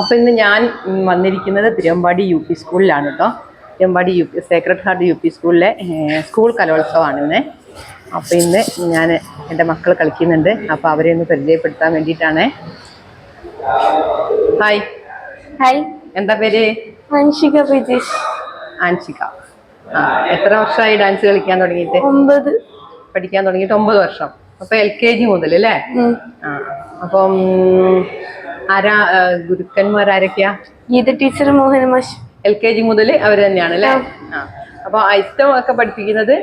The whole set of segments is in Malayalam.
അപ്പോൾ ഇന്ന് ഞാൻ വന്നിരിക്കുന്നത് തിരുവമ്പാടി യു പി സ്കൂളിലാണ് കേട്ടോ Thiruvambadi U P sacred heart U P സ്കൂളിലെ സ്കൂൾ കലോത്സവമാണ് ഇന്ന്. അപ്പോൾ ഇന്ന് ഞാൻ എന്റെ മക്കൾ കളിക്കുന്നുണ്ട്. അപ്പോൾ അവരെ ഒന്ന് പരിചയപ്പെടുത്താൻ വേണ്ടിയിട്ടാണ്. ഹായ് ഹായ് എന്താ പേര്? അൻഷിക ബ്രിജേഷ് ആൻഷിക എത്ര വർഷമായി ഡാൻസ് കളിക്കാൻ തുടങ്ങിയിട്ട്? ഒമ്പത്. പഠിക്കാൻ തുടങ്ങിയിട്ട് ഒമ്പത് വർഷം. അപ്പോൾ എൽ കെ ജി മുതൽ അല്ലേ അപ്പം ആരാ ഗുരുക്കന്മാർ ആരൊക്കെയാ? ഗീത ടീച്ചർ മോഹന മാഷ്. എൽ കെ ജി മുതൽ അവർ തന്നെയാണ് അല്ലേ? ആ. അപ്പൊ ഐറ്റം ഒക്കെ പഠിപ്പിക്കുന്നത്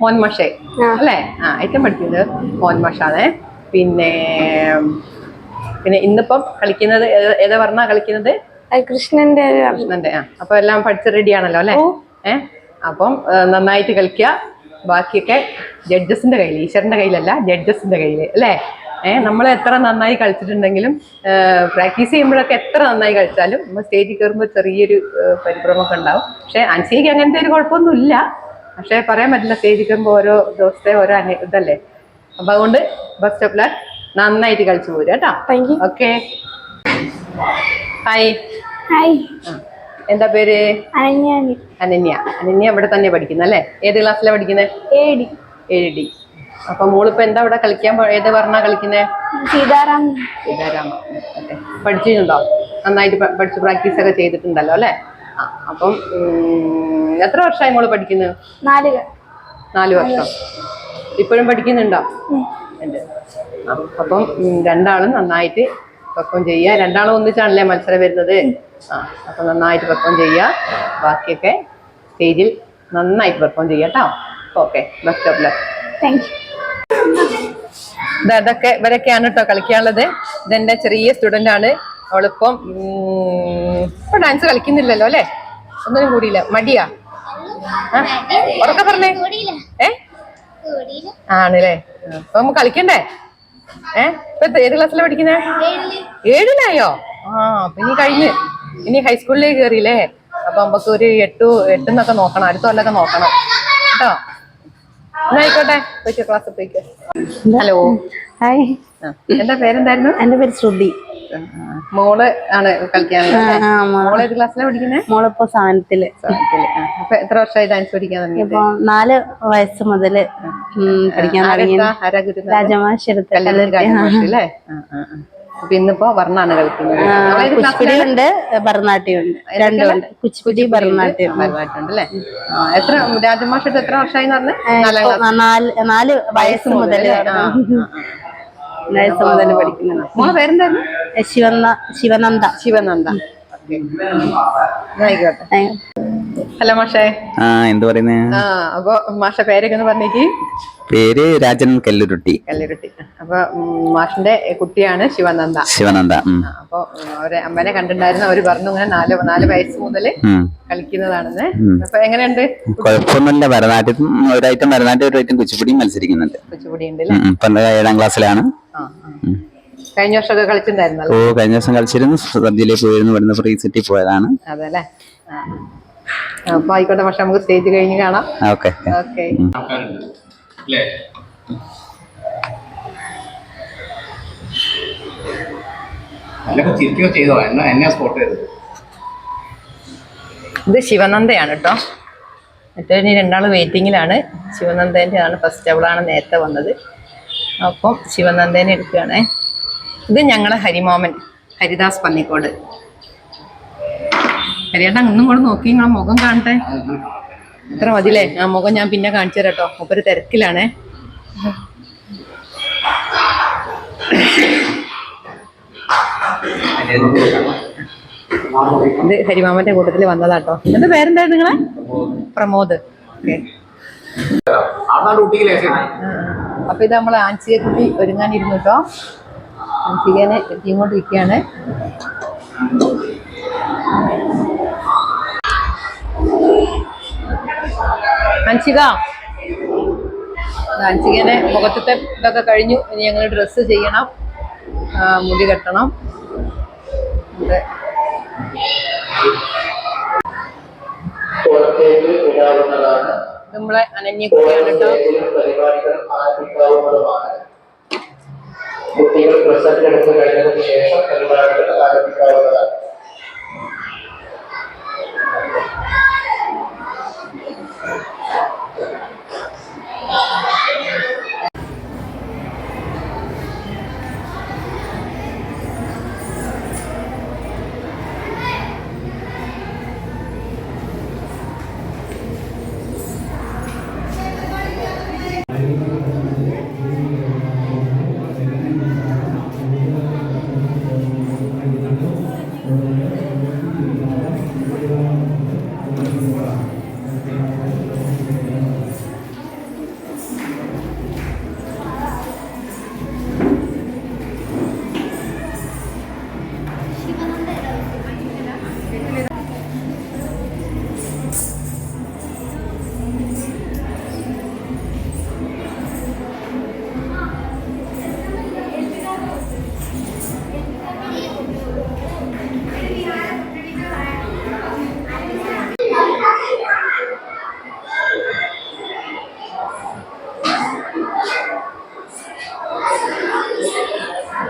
മോൻ മഷേ ആ. അല്ലേ? ആ ഐറ്റം പഠിപ്പിക്കുന്നത് മോൻ മഷാണ്. പിന്നെ പിന്നെ ഇന്നിപ്പം കളിക്കുന്നത് ഏതാ പറഞ്ഞാ കളിക്കുന്നത്? കൃഷ്ണന്റെ കൃഷ്ണന്റെ ആ. അപ്പൊ എല്ലാം പഠിച്ച് റെഡി ആണല്ലോ അല്ലേ. ഏ? അപ്പം നന്നായിട്ട് കളിക്കുക ബാക്കിയൊക്കെ ജഡ്ജസിന്റെ കയ്യിൽ ഈശ്വരന്റെ കയ്യിലല്ല ജഡ്ജസിന്റെ കയ്യിൽ അല്ലേ? ഏഹ് നമ്മൾ എത്ര നന്നായി കളിച്ചിട്ടുണ്ടെങ്കിലും പ്രാക്ടീസ് ചെയ്യുമ്പോഴൊക്കെ എത്ര നന്നായി കളിച്ചാലും നമ്മൾ സ്റ്റേജിൽ കയറുമ്പോൾ ചെറിയൊരു പരിഭ്രമൊക്കെ പരിഭ്രമമൊക്കെ ഉണ്ടാവും. പക്ഷെ അൻസിക്ക് അങ്ങനത്തെ ഒരു കുഴപ്പമൊന്നുമില്ല. പക്ഷെ പറയാൻ പറ്റില്ല സ്റ്റേജിൽ കയറുമ്പോൾ ഓരോ ദിവസത്തെ ഓരോ അനു ഇതല്ലേ? അപ്പൊ അതുകൊണ്ട് ബസ് ഓഫ് ലക്ക് നന്നായിട്ട് കളിച്ചു പോരും കേട്ടോ. ഓക്കെ ഹായ് ഹായ് എന്താ പേര്? അനന്യ. അനന്യ. അനന്യ ഇവിടെ തന്നെ പഠിക്കുന്നല്ലേ? അല്ലേ ഏത് ക്ലാസ്സിലാണ് പഠിക്കുന്നത് ഏടി ഏഴ് ഡി അപ്പൊ മോളിപ്പോ എന്താ ഇവിടെ കളിക്കാൻ ഏത് പറഞ്ഞാ കളിക്കുന്നേ? സീതാറാം. സീതാരാമ. ഓക്കെ. പഠിച്ചിട്ടുണ്ടോ? നന്നായിട്ട് പഠിച്ചു പ്രാക്ടീസ് ഒക്കെ ചെയ്തിട്ടുണ്ടല്ലോ അല്ലേ? അപ്പം എത്ര വർഷമായി മോൾ പഠിക്കുന്നത് നാല് നാല് വർഷം. ഇപ്പോഴും പഠിക്കുന്നുണ്ടോ? ഉണ്ട്. അപ്പം രണ്ടാളും നന്നായിട്ട് പെർഫോം ചെയ്യുക. രണ്ടാളും ഒന്നിച്ചാണല്ലേ മത്സരം വരുന്നത്? ആ അപ്പം നന്നായിട്ട് പെർഫോം ചെയ്യുക. ബാക്കിയൊക്കെ സ്റ്റേജിൽ നന്നായിട്ട് പെർഫോം ചെയ്യാം കേട്ടോ? Okay. Best of luck thank you ഇത് അതൊക്കെ ഇവരൊക്കെയാണ് കേട്ടോ കളിക്കാനുള്ളത്. ഇതെന്റെ ചെറിയ സ്റ്റുഡന്റ് ആണ്. അവളിപ്പം ഇപ്പൊ ഡാൻസ് കളിക്കുന്നില്ലല്ലോ അല്ലേ? ഒന്നിനും കൂടിയില്ല. മടിയാ? ഉറക്കെ പറഞ്ഞേ. ഏ? ആണല്ലേ? അപ്പൊ നമ്മ കളിക്കണ്ടേ? ഏ? ഇപ്പൊ ഏത് ക്ലാസ്സിലാണ് പഠിക്കുന്നേ? ഏഴിലായോ? ആ അപ്പൊ ഇനി കഴിഞ്ഞ്. ഇനി ഹൈസ്കൂളിലേക്ക് കയറിയില്ലേ അപ്പൊ നമുക്ക് ഒരു എട്ടു എട്ടെന്നൊക്കെ നോക്കണം. അടുത്ത കൊല്ലൊക്കെ നോക്കണം. കേട്ടോ? പോയിക്കോ പോയിക്കോ. ഹലോ. ഹായ് എന്റെ എന്താ പേരെന്തായിരുന്നു? എന്റെ പേര് ശ്രുതി. മോൾ ആണ് കളിക്കാൻ മോൾ. ഏത് ക്ലാസ്സിലാണ് പഠിക്കുന്നത് മോളിപ്പോ സാധനത്തിൽ അപ്പൊ എത്ര വർഷമായി ഡാൻസ് പഠിക്കാൻ ഇപ്പൊ നാല് വയസ്സ് മുതൽ പഠിക്കാൻ തുടങ്ങി രാജമാഷി അല്ലേ ആ, ആ, ആ. അപ്പൊ ഇന്നിപ്പോ വർണാണ് കളിക്കുന്നത് കുച്ചിപ്പുടി? ഉണ്ട് കുച്ചിപ്പുടി അല്ലേ? എത്ര രാജമാഷിട്ട് എത്ര വർഷമായി പറഞ്ഞ്? നാലാം വയസ്സ് മുതൽ. വയസ്സ് മുതൽ പേരെന്തായിരുന്നു? ശിവനന്ദ. ശിവനന്ദ. എന്നാ ആയിക്കോട്ടെ ഹലോ മാഷേ. ആ എന്ത് പറയുന്നേ? ആ അപ്പൊ മാഷ പേരൊക്കെ ഒന്ന് പറഞ്ഞേക്ക്. പേര് രാജൻ കല്ലുരുട്ടി. കല്ലുരുട്ടി. അപ്പൊ മാഷിന്റെ കുട്ടിയാണ് ശിവനന്ദ. ശിവനന്ദ. അപ്പൊ അവരെ അമ്മനെ കണ്ടിട്ടുണ്ടായിരുന്നു. അവർ പറഞ്ഞു ഇങ്ങനെ നാല് നാല് വയസ്സ് മുതൽ. കളിക്കുന്നതാണെന്ന്. അപ്പൊ എങ്ങനെയുണ്ട്? കുഴപ്പമൊന്നുമില്ല. ഭരതനാട്യം ഒരു ഐറ്റം ഭരതനാട്യം ഒരു ഐറ്റം കുച്ചിപ്പുടിയും മത്സരിക്കുന്നുണ്ട്. കുച്ചിപ്പുടി ഉണ്ട്. ഇപ്പൊ ഏഴാം ക്ലാസ്സിലാണ്. കഴിഞ്ഞ വർഷമൊക്കെ കളിച്ചിട്ടുണ്ടായിരുന്നു ഓ കഴിഞ്ഞ വർഷം കളിച്ചിരുന്നു. സദ്യയിലേക്ക് പോയിരുന്നു. ഇവിടുന്ന് ഫ്രീ സിറ്റി പോയതാണ്. അതെല്ലേ? ആ. അപ്പൊ ആയിക്കോട്ടെ പക്ഷെ നമുക്ക് സ്റ്റേജ് കഴിഞ്ഞ് കാണാം. ഓക്കെ. ഓക്കെ. അല്ലേ അതിലൊക്കെ ചിരിക്കുകയോ ചെയ്തോ? എന്നെ എന്നെ സ്പോട്ട് ചെയ്തത് ഇത് ശിവനന്ദയാണ് കേട്ടോ മറ്റേ ഇനി രണ്ടാൾ വെയിറ്റിങ്ങിലാണ് ശിവനന്ദേന്റെ ആണ് ഫസ്റ്റ് അവളാണ് നേരത്തെ വന്നത്. അപ്പം ശിവനന്ദേനെ എടുക്കുകയാണേ. ഇത് ഞങ്ങളെ ഹരിമോമൻ ഹരിദാസ് പന്നിക്കോട്. ഹരിയേട്ടാ ഒന്നും കൂടെ നോക്കി നിങ്ങളെ മുഖം കാണട്ടെ. ഇത്ര മതിലേ ആ മുഖം ഞാൻ പിന്നെ കാണിച്ചു തരാം കേട്ടോ മൂപ്പര് തിരക്കിലാണേ. ഇത് ഹരിമാമന്റെ കൂട്ടത്തിൽ വന്നതാട്ടോ. എന്ത് പേരെന്താ നിങ്ങളെ? പ്രമോദ്. അപ്പൊ ഇത് നമ്മളെ ആൻസിയെ കുട്ടി ഒരുങ്ങാനിരുന്നു കേട്ടോ. ആൻസികനെ എത്തിക്കൊണ്ടിരിക്കുകയാണ് ആൻസിക അഞ്ചികനെ മുഖത്തത്തെ ഇതൊക്കെ കഴിഞ്ഞു. ഇനി ഞങ്ങൾ ഡ്രസ്സ് ചെയ്യണം. മുടി കെട്ടണം. അതെ. നമ്മളെ അനന്യ കുട്ടിയാണ് കേട്ടോ കുട്ടികൾ പ്രസന്റ് എടുത്തു കഴിഞ്ഞതിന് ശേഷം പരിപാടികൾ ആരംഭിക്കാവുന്നതാണ്.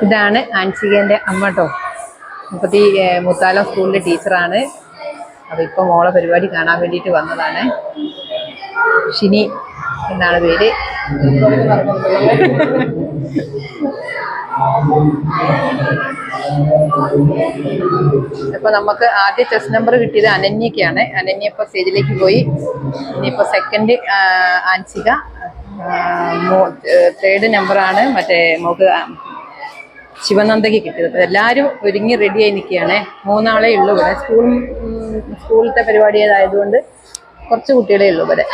ഇതാണ് ആൻസികേന്റെ അമ്മ കേട്ടോ മുപ്പത്തി മുത്താലം സ്കൂളിലെ ടീച്ചറാണ്. അപ്പോൾ ഇപ്പോൾ മോളെ പരിപാടി കാണാൻ വേണ്ടിയിട്ട് വന്നതാണ്. ഷിനി എന്നാണ് പേര്. അപ്പൊ നമുക്ക് ആദ്യ ചെസ് നമ്പർ കിട്ടിയത് അനന്യക്കാണ് അനന്യ ഇപ്പൊ സ്റ്റേജിലേക്ക് പോയി. ഇനിയിപ്പോ സെക്കൻഡ് ആൻസിക തേർഡ് നമ്പറാണ് മറ്റേ നമുക്ക് ശിവനന്ദയ്ക്ക് കിട്ടിയത്. എല്ലാവരും ഒരുങ്ങി റെഡിയായി നിൽക്കുകയാണേ മൂന്നാളേ ഉള്ളൂ ഇവിടെ. സ്കൂൾ സ്കൂളിലത്തെ പരിപാടി ആയതുകൊണ്ട് കുറച്ച് കുട്ടികളേ ഉള്ളൂ ഇവിടെ.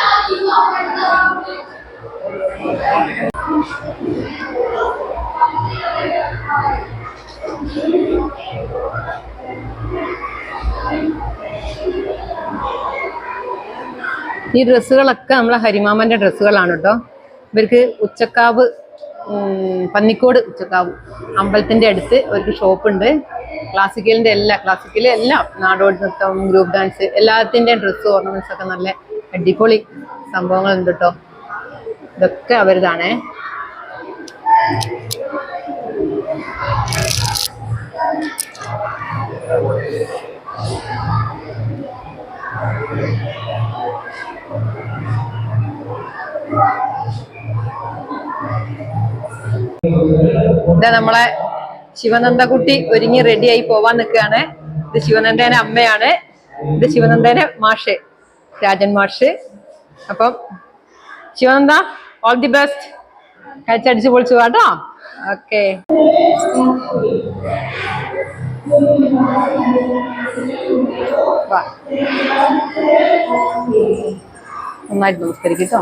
ഈ ഡ്രസ്സുകളൊക്കെ നമ്മളെ ഹരിമാമന്റെ ഡ്രസ്സുകളാണ് കേട്ടോ. ഇവർക്ക് ഉച്ചക്കാവ് പന്നിക്കോട് ഉച്ചക്കാവ്. അമ്പലത്തിന്റെ അടുത്ത് ഒരു ഷോപ്പുണ്ട്. ക്ലാസിക്കലിന്റെ എല്ലാ ക്ലാസിക്കലും എല്ലാം നാടോടി നൃത്തം ഗ്രൂപ്പ് ഡാൻസ് എല്ലാത്തിന്റെയും ഡ്രസ്സ് ഓർണമെന്റ്സ് ഒക്കെ നല്ല അടിപൊളി സംഭവങ്ങളുണ്ട് കേട്ടോ. ഇതൊക്കെ അവരുതാണേ. ഇതാ നമ്മളെ ശിവനന്ദകുട്ടി ഒരുങ്ങി റെഡിയായി പോവാൻ നിൽക്കുകയാണ്. ഇത് ശിവനന്ദന്റെ അമ്മയാണ്. ഇത് ശിവനന്ദന്റെ മാഷ് രാജൻ മാഷ്. അപ്പം ശിവനന്ദ ഓൾ ദി ബെസ്റ്റ് കഴിച്ചടിച്ച് പൊളിച്ചു കേട്ടോ ഓക്കെ. നന്നായിട്ട് നമസ്കരിക്കും കേട്ടോ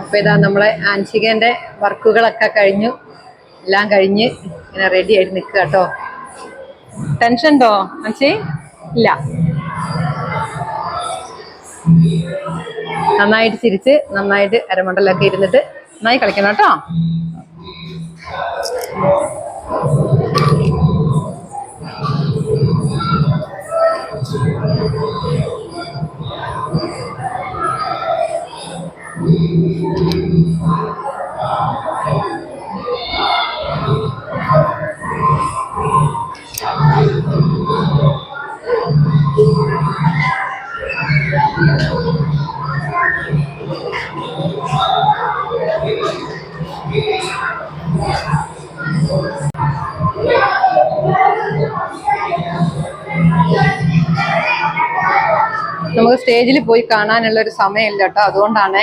അപ്പൊ ഇതാ നമ്മളെ ആൻഷികന്റെ വർക്കുകളൊക്കെ കഴിഞ്ഞു. എല്ലാം കഴിഞ്ഞ് ഇങ്ങനെ റെഡി ആയിട്ട് നിൽക്കുക കേട്ടോ. ടെൻഷൻ ഉണ്ടോ ആൻഷി? ഇല്ല. നന്നായിട്ട് ചിരിച്ച് നന്നായിട്ട് അരമണ്ടലൊക്കെ ഇരുന്നിട്ട് നന്നായി കളിക്കണം കേട്ടോ. സ്റ്റേജിൽ പോയി കാണാനുള്ള ഒരു സമയമില്ല കേട്ടോ അതുകൊണ്ടാണ്.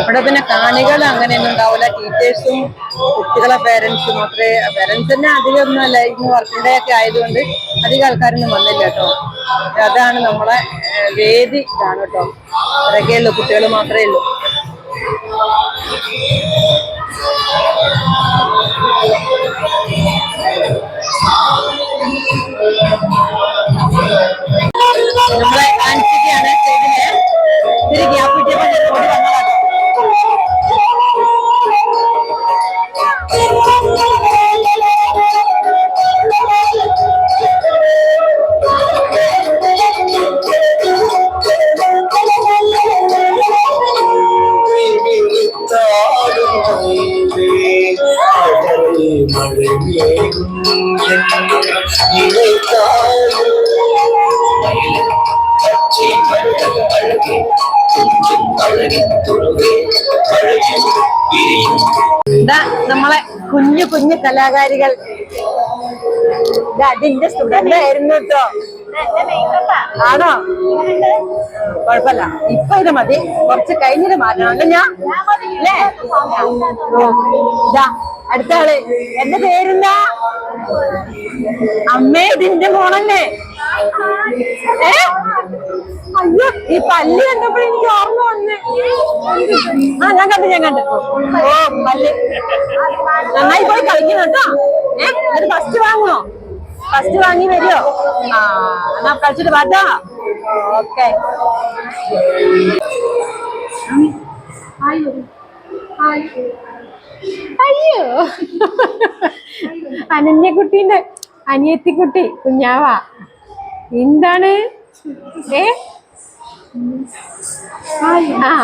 ഇവിടെ പിന്നെ കാണികൾ അങ്ങനെയൊന്നും ഉണ്ടാവില്ല. ടീച്ചേഴ്സും കുട്ടികളെ പേരൻസും മാത്രമേ പേരൻസ് തന്നെ അധികം ഒന്നും അല്ല. ഇന്ന് വർക്കിംഗ് ഡേ ഒക്കെ ആയതുകൊണ്ട് അധികം ആൾക്കാരൊന്നും വന്നില്ല കേട്ടോ. അതാണ് നമ്മളെ വേദി ഇതാണ് കേട്ടോ. അതൊക്കെയുള്ളൂ കുട്ടികൾ മാത്രമേ ഉള്ളൂ. നമ്മളെ ആൻസിക്കാണ് സ്റ്റേജിൽ ഇത്തിരി ഗ്യാപ്പ് കിട്ടിയപ്പോ നമ്മളെ കുഞ്ഞു കുഞ്ഞു കലാകാരികൾ. അതിന്റെ സ്റ്റുഡന്റ് ആയിരുന്നു കേട്ടോ ആണോ? കുഴപ്പമില്ല. ഇപ്പൊ ഇത് മതി. കുറച്ച് കഴിഞ്ഞിട്ട് മാറ്റണം. ഞാൻ അല്ലേ? ഇതാ അടുത്ത ആൾ. എന്റെ പേരെന്താ? അമ്മേ ഇതിന്റെ മോളല്ലേ? ഏ? അയ്യോ ഈ പല്ല് കണ്ടപ്പോൾ എനിക്ക് ഓർമ്മ വന്ന്. ആ ഞാൻ കണ്ടു ഞാൻ കണ്ടു. ഓ പല്ല്. നന്നായി പോയി കളിക്കണം ഏ അത് ഫസ്റ്റ് വാങ്ങുമോ ഫസ്റ്റ് വാങ്ങി വരുമോ ആ എന്നാ കളിച്ചിട്ട് വാട്ടോ ഓക്കെ. അയ്യോ. അനന്യക്കുട്ടീന്റെ അനിയത്തിക്കുട്ടി കുഞ്ഞാവ. എന്താണ്? ഏ? ആ.